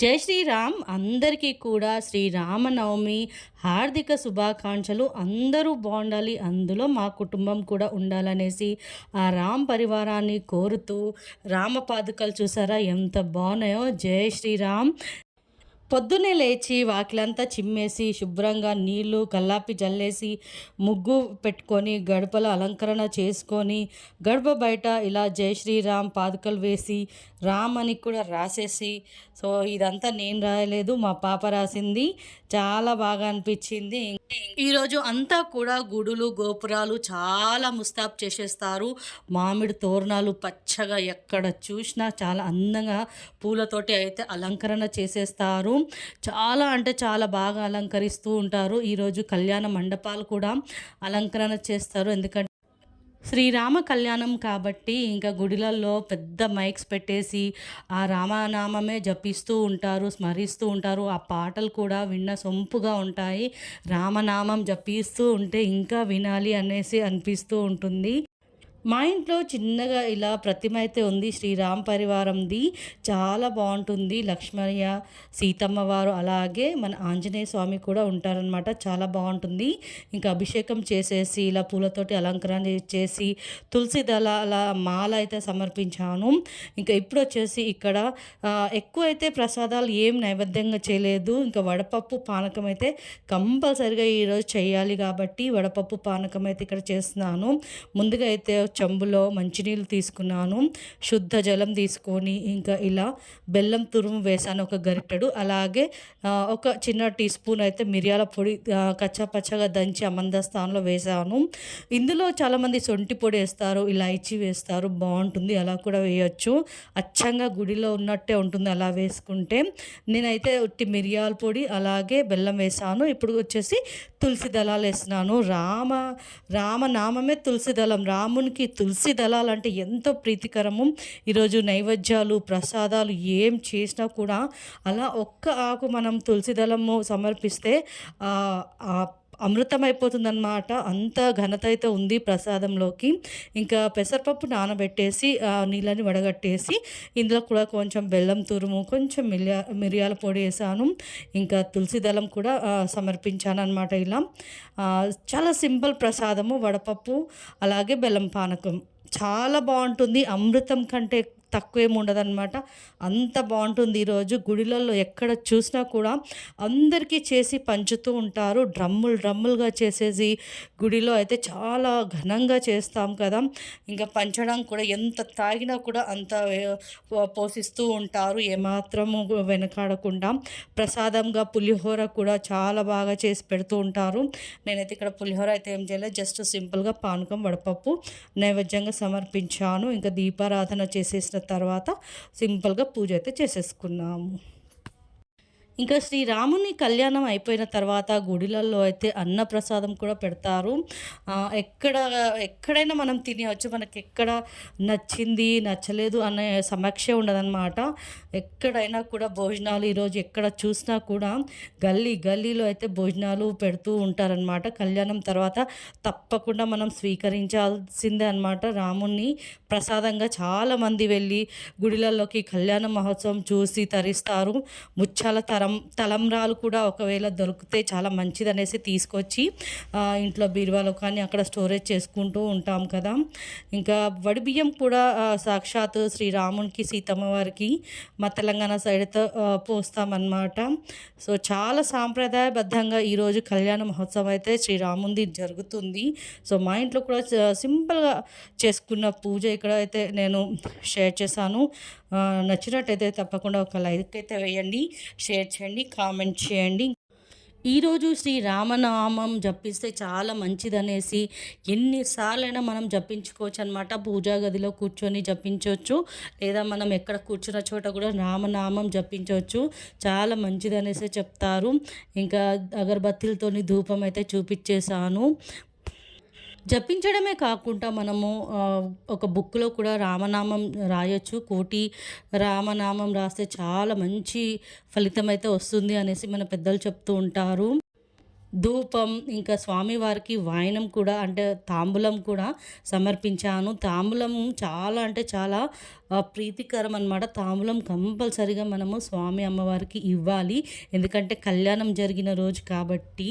జై శ్రీరామ్. అందరికీ కూడా శ్రీరామనవమి హార్దిక శుభాకాంక్షలు. అందరూ బాగుండాలి అందులో మా కుటుంబం కూడా ఉండాలనేసి ఆ రామ్ పరివారాన్ని కోరుతూ రామ పాదుకలు చూసారా ఎంత బాగున్నాయో. జై శ్రీరామ్. పొద్దున్నే లేచి వాకిలంతా చిమ్మేసి శుభ్రంగా నీళ్ళు కల్లాపి జల్లేసి ముగ్గు పెట్టుకొని గడపల అలంకరణ చేసుకొని గడప బయట ఇలా జై శ్రీరామ్ పాదుకలు వేసి రామ్ అని కూడా రాసేసి సో ఇదంతా నేను రాయలేదు మా పాప రాసింది. చాలా బాగా అనిపించింది. ఈరోజు అంతా కూడా గుడులు గోపురాలు చాలా ముస్తాబ్ చేసేస్తారు. మామిడి తోరణాలు పచ్చగా ఎక్కడ చూసినా చాలా అందంగా పూలతోటి అయితే అలంకరణ చేసేస్తారు. చాలా అంటే చాలా బాగా అలంకరిస్తూ ఉంటారు. ఈరోజు కళ్యాణ మండపాలు కూడా అలంకరణ చేస్తారు. ఎందుకంటే శ్రీరామ కళ్యాణం కాబట్టి ఇంకా గుడిలలో పెద్ద మైక్స్ పెట్టేసి ఆ రామనామమే జపిస్తూ ఉంటారు స్మరిస్తూ ఉంటారు. ఆ పాటలు కూడా విన్న సొంపుగా ఉంటాయి. రామనామం జపిస్తూ ఉంటే ఇంకా వినాలి అనేసి అనిపిస్తూ ఉంటుంది. మా ఇంట్లో చిన్నగా ఇలా ప్రతిమ అయితే ఉంది. శ్రీరామ్ పరివారంది చాలా బాగుంటుంది. లక్ష్మయ్య సీతమ్మ వారు అలాగే మన ఆంజనేయ స్వామి కూడా ఉంటారనమాట చాలా బాగుంటుంది. ఇంకా అభిషేకం చేసేసి ఇలా పూలతోటి అలంకరణ చేసి తులసి దళాల మాల అయితే సమర్పించాను. ఇంకా ఇప్పుడు వచ్చేసి ఇక్కడ ఎక్కువ అయితే ప్రసాదాలు ఏం నైవేద్యంగా చేయలేదు. ఇంకా వడపప్పు పానకం అయితే కంపల్సరిగా ఈరోజు చేయాలి కాబట్టి వడపప్పు పానకం అయితే ఇక్కడ చేస్తున్నాను. ముందుగా అయితే చెంబులో మంచినీళ్ళు తీసుకున్నాను. శుద్ధ జలం తీసుకొని ఇంకా ఇలా బెల్లం తురుము వేసాను ఒక గరిటెడు. అలాగే ఒక చిన్న టీ స్పూన్ అయితే మిరియాల పొడి కచ్చా పచ్చగా దంచి అమంద స్థానంలో వేసాను. ఇందులో చాలామంది సొంటి పొడి వేస్తారు ఇలాచీ వేస్తారు బాగుంటుంది అలా కూడా వేయచ్చు. అచ్చంగా గుడిలో ఉన్నట్టే ఉంటుంది అలా వేసుకుంటే. నేనైతే ఉట్టి మిరియాల పొడి అలాగే బెల్లం వేసాను. ఇప్పుడు వచ్చేసి తులసి దళాలు వేసినాను. రామ రామనామమే తులసి దళం. రామునికి తులసి దళాలు అంటే ఎంతో ప్రీతికరము. ఈరోజు నైవేద్యాలు ప్రసాదాలు ఏం చేసినా కూడా అలా ఒక్క ఆకు మనం తులసి దళము సమర్పిస్తే అమృతమైపోతుందన్నమాట. అంత ఘనత అయితే ఉంది ప్రసాదంలోకి. ఇంకా పెసరపప్పు నానబెట్టేసి నీళ్ళని వడగట్టేసి ఇందులో కూడా కొంచెం బెల్లం తురుము కొంచెం మిరియా మిరియాల పొడి వేసాను. ఇంకా తులసి దళం కూడా సమర్పించాను అనమాట ఇలా. చాలా సింపుల్ ప్రసాదము వడపప్పు అలాగే బెల్లం పానకం. చాలా బాగుంటుంది. అమృతం కంటే తక్కువేం ఉండదన్నమాట అంత బాగుంటుంది ఈరోజు. గుడిలలో ఎక్కడ చూసినా కూడా అందరికీ చేసి పంచుతూ ఉంటారు. డ్రమ్ములు డ్రమ్ములుగా చేసేసి గుడిలో అయితే చాలా ఘనంగా చేస్తాం కదా. ఇంకా పంచడం కూడా ఎంత తాగినా కూడా అంత పోషిస్తూ ఉంటారు. ఏమాత్రము వెనకాడకుండా ప్రసాదంగా పులిహోర కూడా చాలా బాగా చేసి పెడుతూ ఉంటారు. నేనైతే ఇక్కడ పులిహోర అయితే ఏం చేయలేదు. జస్ట్ సింపుల్గా పానకం వడపప్పు నైవేద్యంగా సమర్పించాను. ఇంకా దీపారాధన చేసేసిన తర్వాత సింపుల్గా పూజ అయితే చేసేసుకున్నాము. ఇంకా శ్రీరాముని కళ్యాణం అయిపోయిన తర్వాత గుడిలలో అయితే అన్నప్రసాదం కూడా పెడతారు. ఎక్కడ ఎక్కడైనా మనం తినవచ్చు మనకి ఎక్కడ నచ్చింది నచ్చలేదు అనే సమక్ష ఉండదన్నమాట. ఎక్కడైనా కూడా భోజనాలు ఈరోజు ఎక్కడ చూసినా కూడా గల్లీ గల్లీలో అయితే భోజనాలు పెడుతూ ఉంటారనమాట కళ్యాణం తర్వాత తప్పకుండా మనం స్వీకరించాల్సిందే అనమాట రాముణ్ణి ప్రసాదంగా చాలామంది వెళ్ళి గుడిలలోకి కళ్యాణ మహోత్సవం చూసి తరిస్తారు. ముచ్చాల తరం తలం తలంబ్రాలు కూడా ఒకవేళ దొరికితే చాలా మంచిది అనేసి తీసుకొచ్చి ఇంట్లో బీరువాలో కానీ అక్కడ స్టోరేజ్ చేసుకుంటూ ఉంటాం కదా. ఇంకా వడి బియ్యం కూడా సాక్షాత్ శ్రీరామునికి సీతమ్మ వారికి మా తెలంగాణ సైడ్తో పోస్తామన్నమాట. సో చాలా సాంప్రదాయబద్ధంగా ఈరోజు కళ్యాణ మహోత్సవం అయితే శ్రీరాముంది జరుగుతుంది. సో మా ఇంట్లో కూడా సింపుల్గా చేసుకున్న పూజ ఇక్కడ అయితే నేను షేర్ చేశాను. నచ్చినట్టయితే తప్పకుండా ఒక లైక్ అయితే వేయండి షేర్ చేయండి కామెంట్ చేయండి. ఈరోజు శ్రీ రామనామం జపిస్తే చాలా మంచిదనేసి ఎన్నిసార్లైనా మనం జపించుకోవచ్చు అనమాట పూజా గదిలో కూర్చొని జపించవచ్చు లేదా మనం ఎక్కడ కూర్చున్న చోట కూడా రామనామం జపించవచ్చు చాలా మంచిదనేసి చెప్తారు. ఇంకా అగరబత్తీలతోని ధూపం అయితే చూపించేశాను జపించడమే కాకుండా మనము ఒక బుక్లో కూడా రామనామం రాయొచ్చు. కోటి రామనామం రాస్తే చాలా మంచి ఫలితం అయితే వస్తుంది అనేసి మన పెద్దలు చెప్తూ ఉంటారు. ధూపం ఇంకా స్వామివారికి వాయనం కూడా అంటే తాంబూలం కూడా సమర్పించాను. తాంబూలం చాలా అంటే చాలా ప్రీతికరం అనమాట తాంబూలం కంపల్సరిగా మనము స్వామి అమ్మవారికి ఇవ్వాలి. ఎందుకంటే కళ్యాణం జరిగిన రోజు కాబట్టి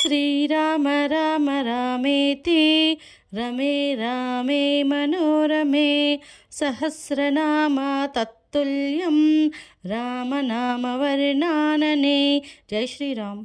శ్రీరామ రామ రమేతి రమే రామే మనోరమే సహస్రనామ తత్తుల్యం. రామనామ వర్ణాననే జై శ్రీరామ్.